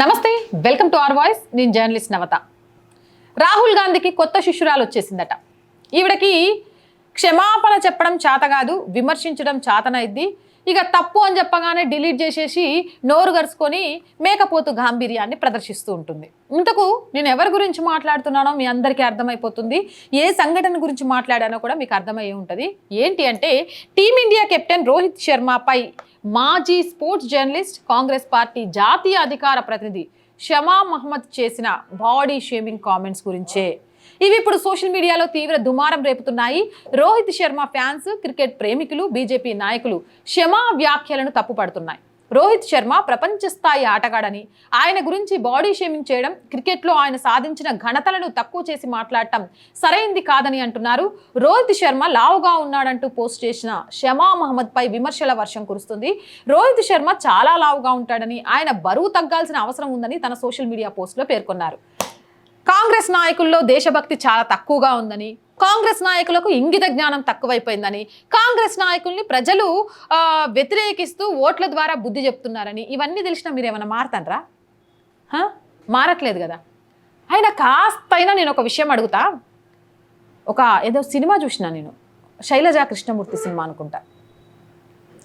నమస్తే welcome to are voice. నేను journalist నవత. రాహుల్ గాంధీకి కొత్త శిష్యురాలు వచ్చేసిందట. ఈవిడకి క్షమాపణ చెప్పడం చేత కాదు విమర్శించడం చేతనైద్ది ఇక తప్పు అని చెప్పగానే డిలీట్ చేసేసి నోరు గరుచుకొని మేకపోతు గాంభీర్యాన్ని ప్రదర్శిస్తూ ఉంటుంది. ఇంతకు నేను ఎవరి గురించి మాట్లాడుతున్నానో మీ అందరికీ అర్థమైపోతుంది. ఏ సంఘటన గురించి మాట్లాడానో కూడా మీకు అర్థమయ్యే ఉంటుంది. ఏంటి అంటే టీమిండియా కెప్టెన్ రోహిత్ శర్మపై మాజీ స్పోర్ట్స్ జర్నలిస్ట్ కాంగ్రెస్ పార్టీ జాతీయ అధికార ప్రతినిధి షమా మహమ్మద్ చేసిన బాడీ షేమింగ్ కామెంట్స్ గురించే. ఇవి ఇప్పుడు సోషల్ మీడియాలో తీవ్ర దుమారం రేపుతున్నాయి. రోహిత్ శర్మ ఫ్యాన్స్ క్రికెట్ ప్రేమికులు బీజేపీ నాయకులు షమా వ్యాఖ్యలను తప్పుపడుతున్నాయి. రోహిత్ శర్మ ప్రపంచ స్థాయి ఆటగాడని ఆయన గురించి బాడీ షేమింగ్ చేయడం క్రికెట్లో ఆయన సాధించిన ఘనతలను తక్కువ చేసి మాట్లాడటం సరైంది కాదని అంటున్నారు. రోహిత్ శర్మ లావుగా ఉన్నాడంటూ పోస్ట్ చేసిన షమా మహమ్మద్ పై విమర్శల వర్షం కురుస్తుంది. రోహిత్ శర్మ చాలా లావుగా ఉంటాడని ఆయన బరువు తగ్గాల్సిన అవసరం ఉందని తన సోషల్ మీడియా పోస్ట్లో పేర్కొన్నారు. కాంగ్రెస్ నాయకుల్లో దేశభక్తి చాలా తక్కువగా ఉందని కాంగ్రెస్ నాయకులకు ఇంగిత జ్ఞానం తక్కువైపోయిందని కాంగ్రెస్ నాయకుల్ని ప్రజలు వ్యతిరేకిస్తూ ఓట్ల ద్వారా బుద్ధి చెప్తున్నారని ఇవన్నీ తెలిసినా మీరు ఏమైనా మారతానరా? మారట్లేదు కదా. అయినా కాస్తైనా నేను ఒక విషయం అడుగుతా. ఒక ఏదో సినిమా చూసిన నేను. శైలజ కృష్ణమూర్తి సినిమా అనుకుంటా.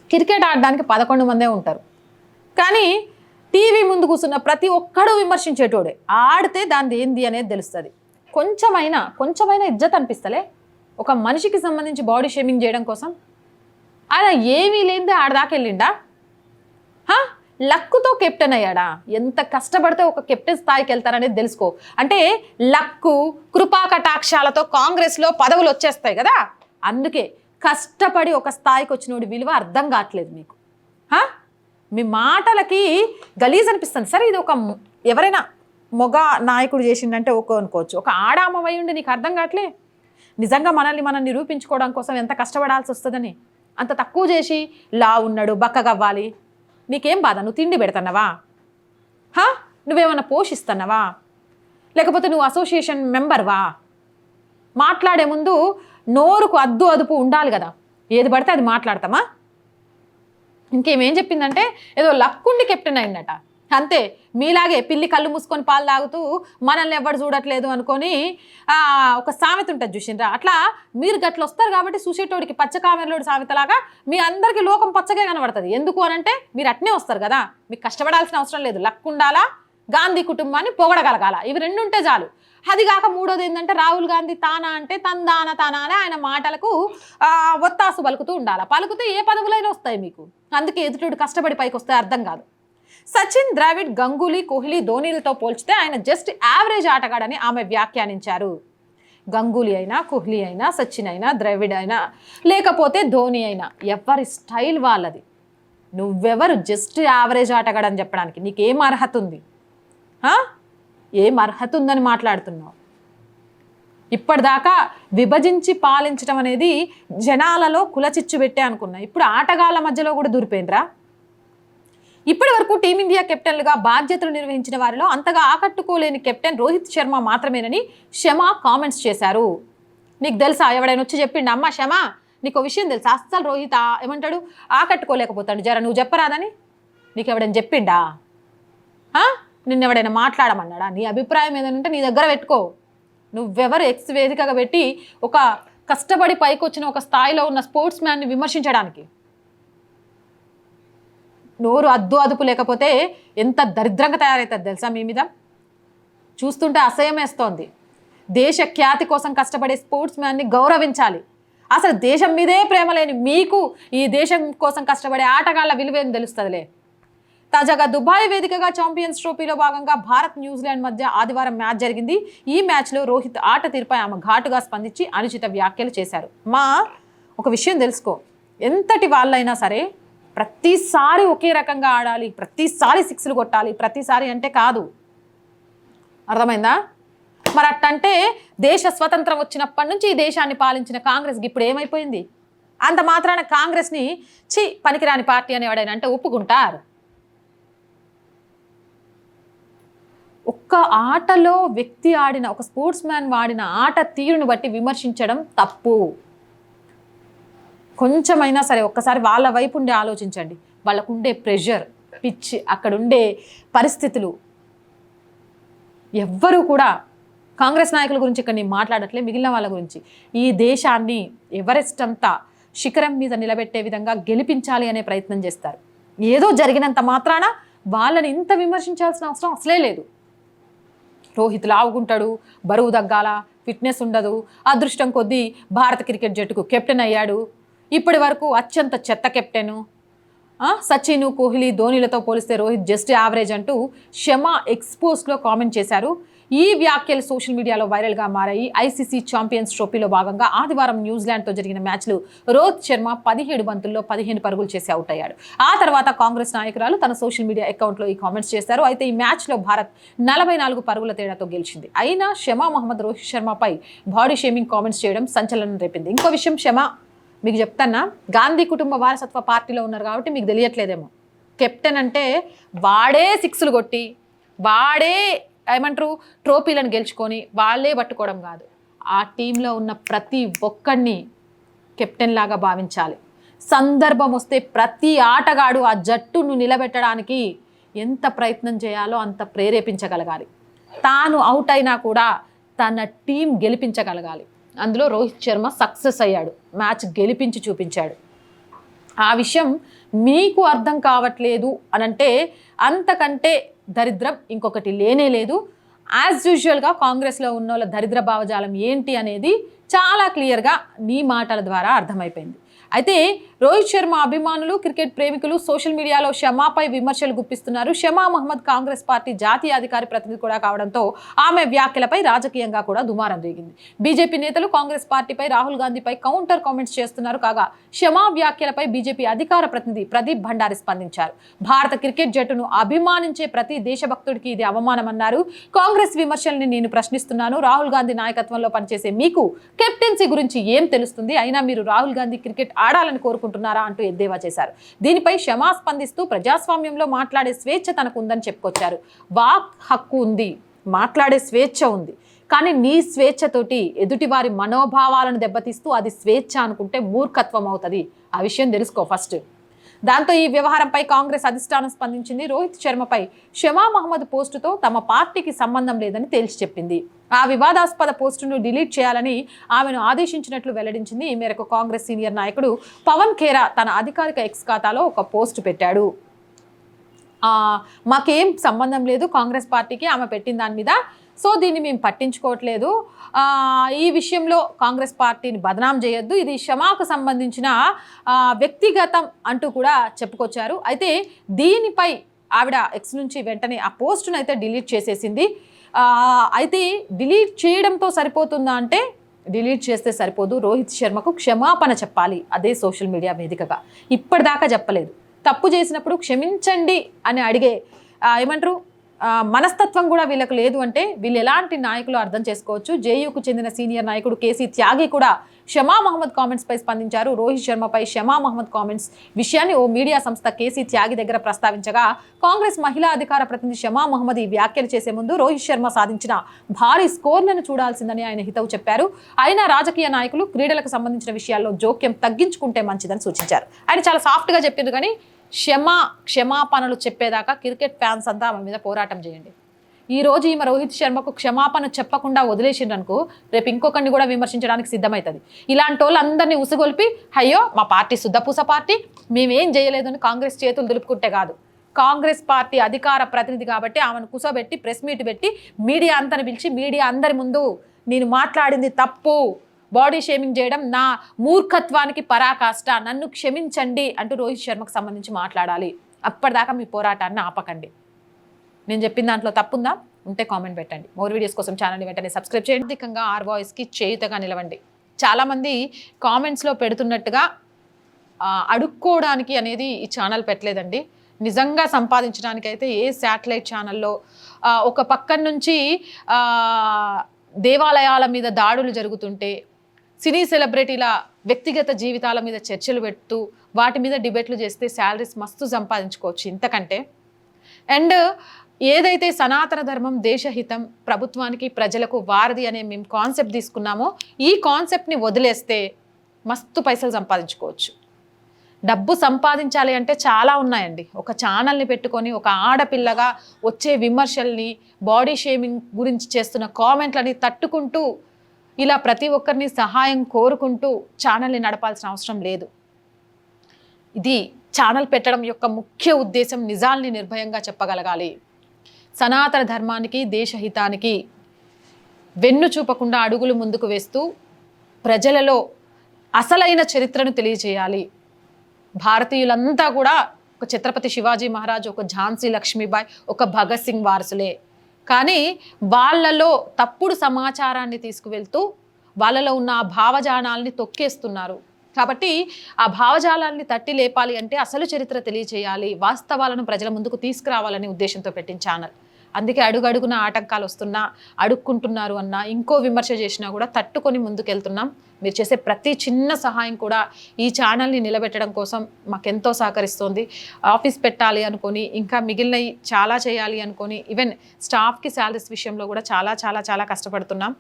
క్రికెట్ ఆడడానికి పదకొండు మందే ఉంటారు. కానీ టీవీ ముందు కూర్చున్న ప్రతి ఒక్కడు విమర్శించేటోడే. ఆడితే దాన్ని ఏంది అనేది తెలుస్తుంది. కొంచెమైనా కొంచెమైనా ఇజ్జత్ అనిపిస్తలే? ఒక మనిషికి సంబంధించి బాడీ షేమింగ్ చేయడం కోసం? ఆయన ఏమీ లేనిదే ఆడదాకెళ్ళిండా హా? లక్కుతో కెప్టెన్ అయ్యాడా? ఎంత కష్టపడితే ఒక కెప్టెన్ స్థాయికి వెళ్తారనేది తెలుసుకో. అంటే లక్కు కృపా కటాక్షాలతో కాంగ్రెస్లో పదవులు వచ్చేస్తాయి కదా? అందుకే కష్టపడి ఒక స్థాయికి వచ్చినోడి విలువ అర్థం కావట్లేదు మీకు. హా? మీ మాటలకి గలీజ్ అనిపిస్తుంది. సరే ఇది ఒక ఎవరైనా మొగ నాయకుడు చేసిండంటే ఒక్కో అనుకోవచ్చు. ఒక ఆడామవై ఉండి నీకు అర్థం కావట్లే? నిజంగా మనల్ని మనం నిరూపించుకోవడం కోసం ఎంత కష్టపడాల్సి వస్తుందని? అంత తక్కువ చేసి లా ఉన్నాడు బక్కగవ్వాలి నీకేం బాధ? నువ్వు తిండి పెడతానవా హా? నువ్వేమన్నా పోషిస్తున్నావా? లేకపోతే నువ్వు అసోసియేషన్ మెంబర్వా? మాట్లాడే ముందు నోరుకు అద్దు అదుపు ఉండాలి కదా. ఏది పడితే అది మాట్లాడతామా? ఇంకేమేం చెప్పిందంటే ఏదో లక్కుండి కెప్టెన్ అయిందట. అంతే. మీలాగే పిల్లి కళ్ళు మూసుకొని పాలు తాగుతూ మనల్ని ఎవరు చూడట్లేదు అనుకొని ఒక సామెత ఉంటుంది చూసిండ్రా? అట్లా మీరు గట్ల వస్తారు కాబట్టి చూసేటోడికి పచ్చ కామెరలోడి సామెతలాగా మీ అందరికీ లోకం పచ్చగా కనబడుతుంది. ఎందుకు అనంటే మీరు అట్నే వస్తారు కదా? మీకు కష్టపడాల్సిన అవసరం లేదు. లక్ ఉండాలా? గాంధీ కుటుంబాన్ని పొగడగలగాల? ఇవి రెండు ఉంటే చాలు. అది కాక మూడోది ఏంటంటే రాహుల్ గాంధీ తానా అంటే తందాన తానా అని ఆయన మాటలకు ఒత్తాసు పలుకుతూ ఉండాలి? పలుకుతే ఏ పదవులైనా వస్తాయి మీకు. అందుకే ఎదుటిడు కష్టపడి పైకి వస్తే అర్థం కాదు. సచిన్ ద్రావిడ్ గంగూలీ కోహ్లీ ధోనీలతో పోల్చితే ఆయన జస్ట్ యావరేజ్ ఆటగాడని ఆమె వ్యాఖ్యానించారు. గంగూలీ అయినా కోహ్లీ అయినా సచిన్ అయినా ద్రవిడ్ అయినా లేకపోతే ధోని అయినా ఎవరి స్టైల్ వాళ్ళది. నువ్వెవరు జస్ట్ యావరేజ్ ఆటగాడని చెప్పడానికి నీకేం అర్హత ఉంది ఏం అర్హత ఉందని మాట్లాడుతున్నావు? ఇప్పటిదాకా విభజించి పాలించడం అనేది జనాలలో కులచిచ్చు పెట్టే అనుకున్నా. ఇప్పుడు ఆటగాళ్ళ మధ్యలో కూడా దూరిపోయిండ్రా ఇప్పటి వరకు టీమిండియా కెప్టెన్లుగా బాధ్యతలు నిర్వహించిన వారిలో అంతగా ఆకట్టుకోలేని కెప్టెన్ రోహిత్ శర్మ మాత్రమేనని షమా కామెంట్స్ చేశారు. నీకు తెలుసా? ఎవడైనా వచ్చి చెప్పిండు అమ్మ షమా నీకు విషయం తెలుసా? అస్సలు రోహిత్ ఆ- ఏమంటాడు? ఆకట్టుకోలేకపోతాడు. జర నువ్వు చెప్పరాదని? నీకు ఎవడైనా చెప్పిండా? నిన్న ఎవడైనా మాట్లాడమన్నాడా? నీ అభిప్రాయం ఏదంటే నీ దగ్గర పెట్టుకో. నువ్వెవరు ఎక్స్ వేదికగా పెట్టి ఒక కష్టపడి పైకి వచ్చిన ఒక స్థాయిలో ఉన్న స్పోర్ట్స్ మ్యాన్ని విమర్శించడానికి? నోరు అద్దు అదుపు లేకపోతే ఎంత దరిద్రంగా తయారవుతుంది తెలుసా మీ మీద? చూస్తుంటే అసహ్యం వేస్తోంది దేశ ఖ్యాతి కోసం కష్టపడే స్పోర్ట్స్ మ్యాన్ని గౌరవించాలి. అసలు దేశం మీదే ప్రేమ లేని మీకు ఈ దేశం కోసం కష్టపడే ఆటగాళ్ళ విలువేం తెలుస్తుందిలే. తాజాగా దుబాయ్ వేదికగా ఛాంపియన్స్ ట్రోఫీలో భాగంగా భారత్ న్యూజిలాండ్ మధ్య ఆదివారం మ్యాచ్ జరిగింది. ఈ మ్యాచ్లో రోహిత్ ఆట తీరుపై ఆమె ఘాటుగా స్పందించి అనుచిత వ్యాఖ్యలు చేశారు. మా ఒక విషయం తెలుసుకో. ఎంతటి వాళ్ళైనా సరే ప్రతిసారి ఒకే రకంగా ఆడాలి ప్రతిసారి సిక్స్లు కొట్టాలి ప్రతిసారి అంటే కాదు. అర్థమైందా? మరి అట్టంటే దేశ స్వతంత్రం వచ్చినప్పటి నుంచి ఈ దేశాన్ని పాలించిన కాంగ్రెస్కి ఇప్పుడు ఏమైపోయింది? అంత మాత్రాన కాంగ్రెస్ని చి పనికిరాని పార్టీ అనేవాడైనా అంటే ఒప్పుకుంటారు. ఒక్క ఆటలో వ్యక్తి ఆడిన ఒక స్పోర్ట్స్ మ్యాన్ వాడిన ఆట తీరును బట్టి విమర్శించడం తప్పు. కొంచెమైనా సరే ఒక్కసారి వాళ్ళ వైపు ఉండి ఆలోచించండి. వాళ్ళకు ఉండే ప్రెషర్ పిచ్ అక్కడ ఉండే పరిస్థితులు. ఎవ్వరూ కూడా కాంగ్రెస్ నాయకుల గురించి ఇక్కడ నేను మాట్లాడట్లే మిగిలిన వాళ్ళ గురించి. ఈ దేశాన్ని ఎవరెస్ట్ అంతా శిఖరం మీద నిలబెట్టే విధంగా గెలిపించాలి అనే ప్రయత్నం చేస్తారు. ఏదో జరిగినంత మాత్రాన వాళ్ళని ఇంత విమర్శించాల్సిన అవసరం అసలే లేదు. రోహిత్ లావుకుంటాడు బరువు తగ్గాల ఫిట్నెస్ ఉండదు. అదృష్టం కొద్దీ భారత క్రికెట్ జట్టుకు కెప్టెన్ అయ్యాడు. ఇప్పటి వరకు అత్యంత చెత్త కెప్టెను. సచిన్ కోహ్లీ ధోనిలతో పోలిస్తే రోహిత్ జస్ట్ యావరేజ్ అంటూ షమా ఎక్స్పోస్లో కామెంట్ చేశారు. ఈ వ్యాఖ్యలు సోషల్ మీడియాలో వైరల్గా మారాయి. ఐసీసీ ఛాంపియన్స్ ట్రోఫీలో భాగంగా ఆదివారం న్యూజిలాండ్తో జరిగిన మ్యాచ్లు రోహిత్ శర్మ పదిహేడు బంతుల్లో పదిహేను పరుగులు చేసి అవుట్ అయ్యాడు. ఆ తర్వాత కాంగ్రెస్ నాయకురాలు తన సోషల్ మీడియా అకౌంట్లో ఈ కామెంట్స్ చేశారు. అయితే ఈ మ్యాచ్లో భారత్ నలభై నాలుగు పరుగుల తేడాతో గెలిచింది. అయినా షమా మహమ్మద్ రోహిత్ శర్మపై బాడీ షేమింగ్ కామెంట్స్ చేయడం సంచలనం రేపింది. ఇంకో విషయం షమా మీకు చెప్తానా? గాంధీ కుటుంబ వారసత్వ పార్టీలో ఉన్నారు కాబట్టి మీకు తెలియట్లేదేమో. కెప్టెన్ అంటే వాడే సిక్స్లు కొట్టి వాడే ఏమంటారు ట్రోఫీలను గెలుచుకొని వాళ్ళే పట్టుకోవడం కాదు. ఆ టీంలో ఉన్న ప్రతి ఒక్కడిని కెప్టెన్ లాగా భావించాలి. సందర్భం వస్తే ప్రతి ఆటగాడు ఆ జట్టును నిలబెట్టడానికి ఎంత ప్రయత్నం చేయాలో అంత ప్రేరేపించగలగాలి. తాను అవుట్ అయినా కూడా తన టీం గెలిపించగలగాలి. అందులో రోహిత్ శర్మ సక్సెస్ అయ్యాడు. మ్యాచ్ గెలిపించి చూపించాడు. ఆ విషయం మీకు అర్థం కావట్లేదు అనంటే అంతకంటే దరిద్రం ఇంకొకటి లేనే లేదు. యాజ్ యూజువల్గా కాంగ్రెస్లో ఉన్న వాళ్ళ దరిద్ర భావజాలం ఏంటి అనేది చాలా క్లియర్గా నీ మాటల ద్వారా అర్థమైపోయింది. అయితే రోహిత్ శర్మ అభిమానులు క్రికెట్ ప్రేమికులు సోషల్ మీడియాలో షమాపై విమర్శలు గుప్పిస్తున్నారు. షమా మహమ్మద్ కాంగ్రెస్ పార్టీ జాతీయ అధికారి ప్రతినిధి కూడా కావడంతో ఆమె వ్యాఖ్యలపై రాజకీయంగా కూడా దుమారం రేగింది. బీజేపీ నేతలు కాంగ్రెస్ పార్టీపై రాహుల్ గాంధీపై కౌంటర్ కామెంట్స్ చేస్తున్నారు కాగా షమా వ్యాఖ్యలపై బీజేపీ అధికార ప్రతినిధి ప్రదీప్ భండారి స్పందించారు. భారత క్రికెట్ జట్టును అభిమానించే ప్రతి దేశభక్తుడికి ఇది అవమానమన్నారు. కాంగ్రెస్ విమర్శల్ని నేను ప్రశ్నిస్తున్నాను. రాహుల్ గాంధీ నాయకత్వంలో పనిచేసే మీకు కెప్టెన్సీ గురించి ఏం తెలుస్తుంది? అయినా మీరు రాహుల్ గాంధీ క్రికెట్ ఆడాలని కోరుకుంటున్నారా అంటూ ఎద్దేవా చేశారు. దీనిపై క్షమా స్పందిస్తూ ప్రజాస్వామ్యంలో మాట్లాడే స్వేచ్ఛ తనకు ఉందని చెప్పుకొచ్చారు. వాక్ హక్కు ఉంది మాట్లాడే స్వేచ్ఛ ఉంది. కానీ నీ స్వేచ్ఛతోటి ఎదుటివారి మనోభావాలను దెబ్బతీస్తూ అది స్వేచ్ఛ అనుకుంటే మూర్ఖత్వం అవుతుంది. ఆ విషయం తెలుసుకో ఫస్ట్. దాంతో ఈ వ్యవహారంపై కాంగ్రెస్ అధిష్టానం స్పందించింది. రోహిత్ శర్మపై షమా మహమ్మద్ పోస్టుతో తమ పార్టీకి సంబంధం లేదని తేల్చి చెప్పింది. ఆ వివాదాస్పద పోస్టును డిలీట్ చేయాలని ఆమెను ఆదేశించినట్లు వెల్లడించింది. ఈ మేరకు కాంగ్రెస్ సీనియర్ నాయకుడు పవన్ ఖేరా తన అధికారిక ఎక్స్ ఖాతాలో ఒక పోస్ట్ పెట్టాడు. మాకేం సంబంధం లేదు. కాంగ్రెస్ పార్టీకి ఆమె పెట్టిన దాని మీద సో దీన్ని మేము పట్టించుకోవట్లేదు. ఈ విషయంలో కాంగ్రెస్ పార్టీని బదనాం చేయొద్దు. ఇది క్షమాకు సంబంధించిన వ్యక్తిగతం అంటూ కూడా చెప్పుకొచ్చారు. అయితే దీనిపై ఆవిడ ఎక్స్ నుంచి వెంటనే ఆ పోస్టును అయితే డిలీట్ చేసేసింది. అయితే డిలీట్ చేయడంతో సరిపోతుందా అంటే డిలీట్ చేస్తే సరిపోదు. రోహిత్ శర్మకు క్షమాపణ చెప్పాలి. అదే సోషల్ మీడియా వేదికగా. ఇప్పటిదాకా చెప్పలేదు. తప్పు చేసినప్పుడు క్షమించండి అని అడిగే ఏమంటారు? మనస్తత్వం కూడా వీళ్ళకు లేదు అంటే వీళ్ళు ఎలాంటి నాయకులు అర్థం చేసుకోవచ్చు? జేయూకు చెందిన సీనియర్ నాయకుడు కేసీ త్యాగి కూడా షమా మహమ్మద్ కామెంట్స్ పై స్పందించారు. రోహిత్ శర్మపై షమా మహమ్మద్ కామెంట్స్ విషయాన్ని ఓ మీడియా సంస్థ కేసీ త్యాగి దగ్గర ప్రస్తావించగా కాంగ్రెస్ మహిళా అధికార ప్రతినిధి షమా మహమ్మద్ ఈ వ్యాఖ్యలు చేసే ముందు రోహిత్ శర్మ సాధించిన భారీ స్కోర్లను చూడాల్సిందని ఆయన హితవు చెప్పారు. అయినా రాజకీయ నాయకులు క్రీడలకు సంబంధించిన విషయాల్లో జోక్యం తగ్గించుకుంటే మంచిదని సూచించారు. ఆయన చాలా సాఫ్ట్గా చెప్పింది కానీ క్షమా క్షమాపణలు చెప్పేదాకా క్రికెట్ ఫ్యాన్స్ అంతా ఆమె మీద పోరాటం చేయండి. ఈ రోజు ఈమె రోహిత్ శర్మకు క్షమాపణ చెప్పకుండా వదిలేసిండ్రనుకో రేపు ఇంకొకరిని కూడా విమర్శించడానికి సిద్ధమవుతుంది ఇలాంటి వాళ్ళందరినీ ఉసుగొల్పి అయ్యో మా పార్టీ శుద్ధపూస పార్టీ మేమేం చేయలేదు అని కాంగ్రెస్ చేతులు దులుపుకుంటే కాదు. కాంగ్రెస్ పార్టీ అధికార ప్రతినిధి కాబట్టి ఆమెను కూసోబెట్టి ప్రెస్ మీట్ పెట్టి మీడియా అంతని పిలిచి మీడియా అందరి ముందు నేను మాట్లాడింది తప్పు. బాడీ షేమింగ్ చేయడం నా మూర్ఖత్వానికి పరాకాష్ట. నన్ను క్షమించండి అంటూ రోహిత్ శర్మకు సంబంధించి మాట్లాడాలి. అప్పటిదాకా మీ పోరాటాన్ని ఆపకండి. నేను చెప్పిన దాంట్లో తప్పుందా? ఉంటే కామెంట్ పెట్టండి. మోర్ వీడియోస్ కోసం ఛానల్ని వెంటనే సబ్స్క్రైబ్ చేయండి. అధికంగా ఆర్ వాయిస్కి చేయుతగా నిలవండి. చాలామంది కామెంట్స్లో పెడుతున్నట్టుగా అడుక్కోవడానికి అనేది ఈ ఛానల్ పెట్టలేదండి. నిజంగా సంపాదించడానికి అయితే ఏ శాటిలైట్ ఛానల్లో ఒక పక్కన నుంచి దేవాలయాల మీద దాడులు జరుగుతుంటే సినీ సెలబ్రిటీల వ్యక్తిగత జీవితాల మీద చర్చలు పెడుతూ వాటి మీద డిబేట్లు చేస్తే శాలరీస్ మస్తు సంపాదించుకోవచ్చు ఇంతకంటే. అండ్ ఏదైతే సనాతన ధర్మం దేశహితం ప్రభుత్వానికి ప్రజలకు వారధి అనే మేము కాన్సెప్ట్ తీసుకున్నామో ఈ కాన్సెప్ట్ని వదిలేస్తే మస్తు పైసలు సంపాదించుకోవచ్చు. డబ్బు సంపాదించాలి అంటే చాలా ఉన్నాయండి. ఒక ఛానల్ని పెట్టుకొని ఒక ఆడపిల్లగా వచ్చే విమర్శల్ని బాడీ షేమింగ్ గురించి చేస్తున్న కామెంట్లని తట్టుకుంటూ ఇలా ప్రతి ఒక్కరిని సహాయం కోరుకుంటూ ఛానల్ని నడపాల్సిన అవసరం లేదు. ఇది ఛానల్ పెట్టడం యొక్క ముఖ్య ఉద్దేశం నిజాల్ని నిర్భయంగా చెప్పగలగాలి. సనాతన ధర్మానికి దేశహితానికి వెన్ను చూపకుండా అడుగులు ముందుకు వేస్తూ ప్రజలలో అసలైన చరిత్రను తెలియజేయాలి. భారతీయులంతా కూడా ఒక ఛత్రపతి శివాజీ మహారాజ్ ఒక ఝాన్సీ లక్ష్మీబాయి ఒక భగత్ సింగ్ వారసులే. కానీ వాళ్ళలో తప్పుడు సమాచారాన్ని తీసుకువెళ్తూ వాళ్ళలో ఉన్న ఆ భావజానాల్ని తొక్కేస్తున్నారు. కాబట్టి ఆ భావజాలాన్ని తట్టి లేపాలి అంటే అసలు చరిత్ర తెలియచేయాలి వాస్తవాలను ప్రజల ముందుకు తీసుకురావాలనే ఉద్దేశంతో పెట్టిన ఛానల్. అందుకే అడుగడుగున ఆటంకాలు వస్తున్నా అడుక్కుంటున్నారు అన్నా ఇంకో విమర్శ చేసినా కూడా తట్టుకొని ముందుకెళ్తున్నాం. మీరు చేసే ప్రతి చిన్న సహాయం కూడా ఈ ఛానల్ని నిలబెట్టడం కోసం మాకెంతో సహకరిస్తోంది. ఆఫీస్ పెట్టాలి అనుకొని ఇంకా మిగిలినవి చాలా చేయాలి అనుకొని ఈవెన్ స్టాఫ్కి శాలరీస్ విషయంలో కూడా చాలా చాలా చాలా కష్టపడుతున్నాం.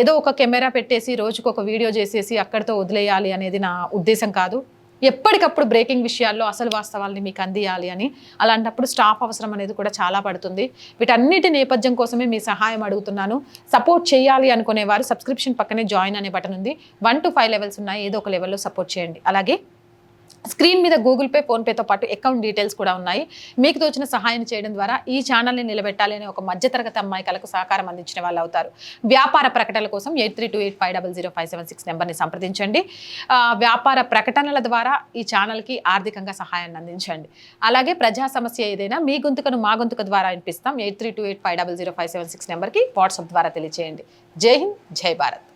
ఏదో ఒక కెమెరా పెట్టేసి రోజుకు ఒక వీడియో చేసేసి అక్కడితో వదిలేయాలి అనేది నా ఉద్దేశం కాదు. ఎప్పటికప్పుడు బ్రేకింగ్ విషయాల్లో అసలు వాస్తవాల్ని మీకు అందియాలి అని అలాంటప్పుడు స్టాఫ్ అవసరం అనేది కూడా చాలా పడుతుంది. వీటన్నిటి నేపథ్యం కోసమే మీ సహాయం అడుగుతున్నాను. సపోర్ట్ చేయాలి అనుకునేవారు సబ్స్క్రిప్షన్ పక్కనే జాయిన్ అనే బటన్ ఉంది. వన్ టు ఫైవ్ లెవెల్స్ ఉన్నాయి. ఏదో ఒక లెవెల్లో సపోర్ట్ చేయండి. అలాగే స్క్రీన్ మీద గూగుల్ పే ఫోన్పేతో పాటు అకౌంట్ డీటెయిల్స్ కూడా ఉన్నాయి. మీకు తోచిన సహాయం చేయడం ద్వారా ఈ ఛానల్ని నిలబెట్టాలి అనే ఒక మధ్యతరగతి అమ్మాయికలకు సహకారం అందించిన వాళ్ళు అవుతారు. వ్యాపార ప్రకటనల కోసం eight three two eight five double zero five seven six నెంబర్ని సంప్రదించండి. వ్యాపార ప్రకటనల ద్వారా ఈ ఛానల్కి ఆర్థికంగా సహాయాన్ని అందించండి. అలాగే ప్రజా సమస్య ఏదైనా మీ గొంతుకను మా గొంతుక ద్వారా వినిపిస్తాం. Eight three two eight five double zero five seven six నెంబర్కి వాట్సాప్ ద్వారా తెలియజేయండి జై హింద్ జై భారత్.